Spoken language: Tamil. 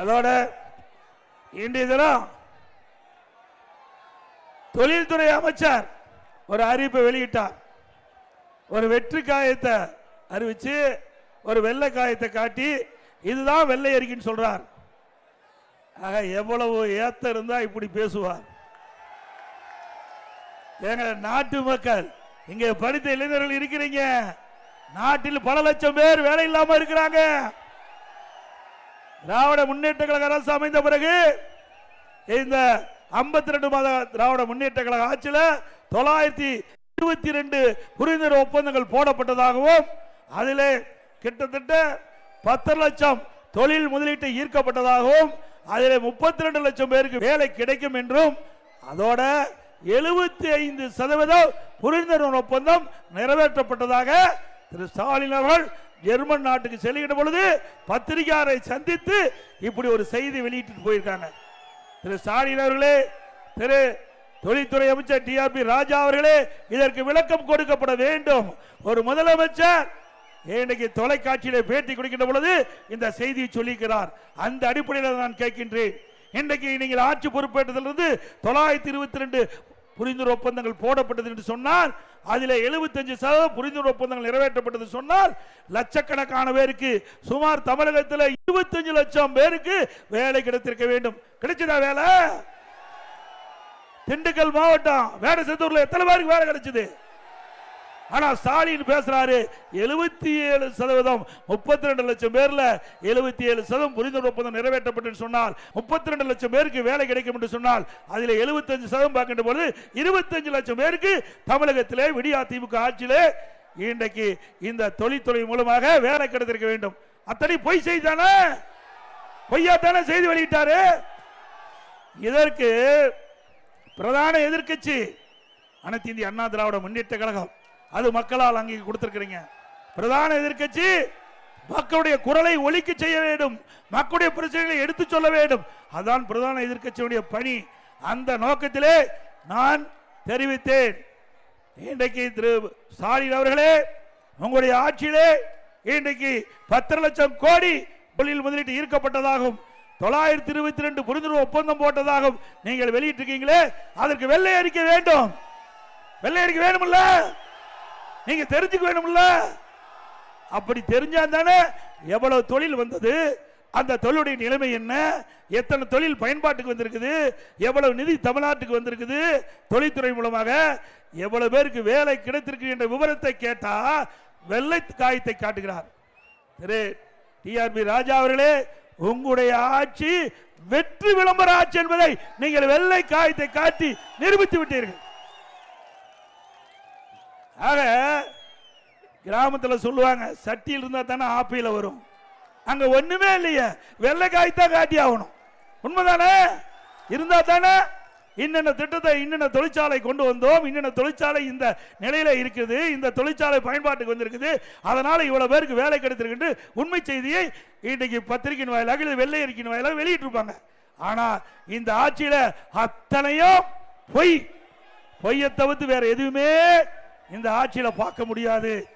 அதோட இன்றைய தினம் தொழில்துறை அமைச்சர் ஒரு அறிவிப்பை வெளியிட்டார். ஒரு வெற்றி காயத்தை அறிவிச்சு ஒரு வெள்ளை காயத்தை காட்டி இதுதான் வெள்ளை அறிக்கைன்னு சொல்றார். ஆக எவ்வளவு ஏத்த இருந்தா இப்படி பேசுவார். ஏங்க நாட்டு மக்கள் இங்க படித்த இளைஞர்கள் இருக்கிறீங்க. நாட்டில் பல லட்சம் பேர் வேலை இல்லாம இருக்கிறாங்க. திராவிட முன்னேற்ற கழக அரசு அமைந்த பிறகு இந்த 52 ரெண்டு மாத திராவிட முன்னேற்ற கழக ஆட்சியில் தொள்ளாயிரத்தி இருபத்தி ரெண்டு புரிந்துணர்வு ஒப்பந்தங்கள் போடப்பட்டதாகவும் அதில் கிட்டத்தட்ட பத்து லட்சம் தொழில் முதலீட்டு ஈர்க்கப்பட்டதாகவும் அதில் முப்பத்தி ரெண்டு லட்சம் பேருக்கு வேலை கிடைக்கும் என்றும் அதோட எழுபத்தி ஐந்து சதவீதம் புரிந்துணர்வு ஒப்பந்தம் நிறைவேற்றப்பட்டதாக திரு ஸ்டாலின் அவர்கள் ஜெர்மன் நாட்டுக்கு செல்கின்ற பொழுது பத்திரிகையாரை சந்தித்து இப்படி ஒரு செய்தி வெளியிட்டு போயிருக்காங்க. திரு ஸ்டாலின் அவர்களே திரு தொழில்துறை அமைச்சர் டிஆர்பி ராஜா அவர்களே இதற்கு விளக்கம் கொடுக்கப்பட வேண்டும். ஒரு முதலமைச்சர் இன்னைக்கு தொலைக்காட்சியில பேட்டி கொடுக்கின்ற பொழுது இந்த செய்தியை சொல்லிக்கிறார் அந்த அடிப்படையில் நான் கேட்கின்றேன். இன்றைக்கு நீங்கள் ஆட்சி பொறுப்பேற்றதிலிருந்து தொள்ளாயிரத்தி இருபத்தி ரெண்டு புரிந்துணர்வு ஒப்பந்தங்கள் போடப்பட்டது என்று சொன்னால் அதில் 75% சதவீதம் புரிந்துணர்வு ஒப்பந்தங்கள் நிறைவேற்றப்பட்டது சொன்னால் லட்சக்கணக்கான பேருக்கு சுமார் தமிழகத்தில் 25 லட்சம் பேருக்கு வேலை கிடைத்திருக்க வேண்டும். கிடைச்சதா வேலை? திண்டுக்கல் மாவட்டம் வேடசத்தூர்ல எத்தனை பேருக்கு வேலை கிடைச்சது? ஆனா ஸ்டாலின் பேசுறாரு எழுபத்தி ஏழு சதவீதம் முப்பத்தி ரெண்டு லட்சம் பேர்ல எழுபத்தி ஏழு சதவீதம் புரிந்துணர்வு ஒப்பந்தம் நிறைவேற்றப்பட்டு சொன்னால் முப்பத்தி ரெண்டு லட்சம் பேருக்கு வேலை கிடைக்கும் என்று சொன்னால் அதில் 75% சதவீதம் பார்க்கின்ற பொழுது இருபத்தஞ்சு லட்சம் பேருக்கு தமிழகத்திலே விடியா திமுக ஆட்சியிலே இன்றைக்கு இந்த தொழில்துறை மூலமாக வேலை கிடைத்திருக்க வேண்டும். அத்தனை பொய் செய்தானே பொய்யா தானே செய்தி வெளியிட்டாரு? இதற்கு பிரதான எதிர்க்கட்சி அனைத்து இந்திய அண்ணா திராவிட முன்னேற்ற கழகம் அது மக்களால் அங்கே கொடுத்திருக்கிறீங்க. பிரதான எதிர்க்கட்சி மக்களுடைய குரலை ஒழிக்க செய்ய வேண்டும். மக்களுடைய பிரச்சனைகளை எடுத்து சொல்ல வேண்டும். அதான் பிரதான எதிர்க்கட்சியுடைய பணி. அந்த நோக்கத்திலே நான் தெரிவித்தேன். இன்றைக்கு திரு ஸ்டாலின் அவர்களே உங்களுடைய ஆட்சியிலே இன்றைக்கு பத்து லட்சம் கோடி தொழில் முதலீட்டு ஈர்க்கப்பட்டதாகும் தொள்ளாயிரத்தி இருபத்தி ரெண்டு புரிந்துணர்வு ஒப்பந்தம் போட்டதாகவும் நீங்கள் வெளியிட்டிருக்கீங்களே அதற்கு வெள்ளை அடிக்க வேண்டும். வெள்ளை அறிக்கை வேணும்ல நீங்க தெரிஞ்சுக்க வேணும்ல அப்படி தெரிஞ்சா தானே எவ்வளவு தொழில் வந்தது? அந்த தொழிலுடைய நிலைமை என்ன? எத்தனை தொழில் பயன்பாட்டுக்கு வந்திருக்குது? எவ்வளவு நிதி தமிழ்நாட்டுக்கு வந்திருக்குது? தொழில்துறை மூலமாக எவ்வளவு பேருக்கு வேலை கிடைத்திருக்கு என்ற விவரத்தை கேட்டா வெள்ளை காயத்தை காட்டுகிறார். திரு டிஆர்பி ராஜா அவர்களே உங்களுடைய ஆட்சி வெற்றி விளம்பர ஆட்சி என்பதை நீங்கள் வெள்ளை காயத்தை காட்டி நிரூபித்து விட்டீர்கள். ஆக கிராமத்தில் சொல்லுவாங்க சட்டியில் இருந்தால் தானே ஆப்பியில் வரும். அங்கே ஒன்றுமே இல்லையே வெள்ளை காய்த்தான் காட்டி ஆகணும். உண்மைதானே? இருந்தால் தானே இன்னென்ன திட்டத்தை இன்னென்ன தொழிற்சாலை கொண்டு வந்தோம் இன்னென்ன தொழிற்சாலை இந்த நிலையில் இருக்குது இந்த தொழிற்சாலை பயன்பாட்டுக்கு வந்திருக்குது. அதனால் இவ்வளோ பேருக்கு வேலை கிடைத்திருக்கு உண்மை செய்தியை இன்றைக்கு பத்திரிகையின் வாயிலாக இல்லை வெள்ளை அறிக்கையின் வாயிலாக வெளியிட்டு இருப்பாங்க இந்த ஆட்சியில் அத்தனையும் பொய். பொய்யை தவிர்த்து வேற எதுவுமே இந்த ஆட்சியில பார்க்க முடியாது.